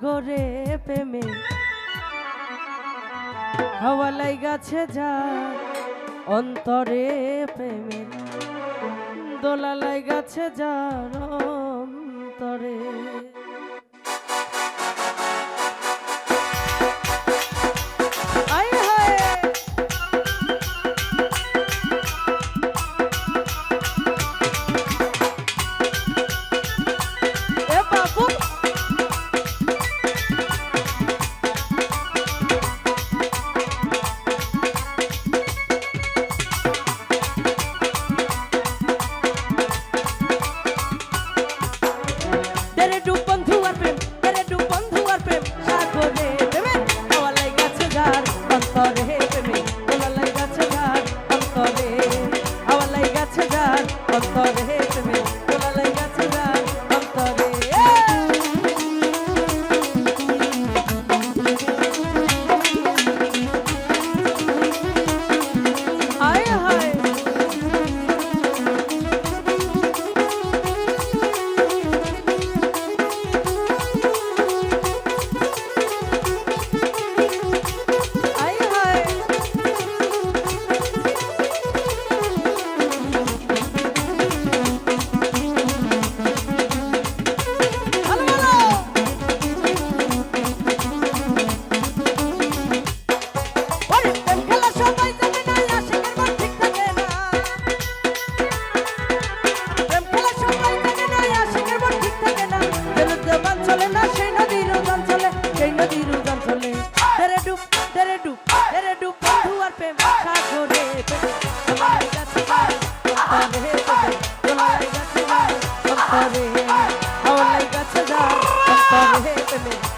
সাগরে প্রেমে। হাওয়ালাই গাছে যা অন্তরে প্রেমের দোলালাই গাছে যার অন্তরে। Hallelujah.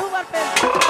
Huber pen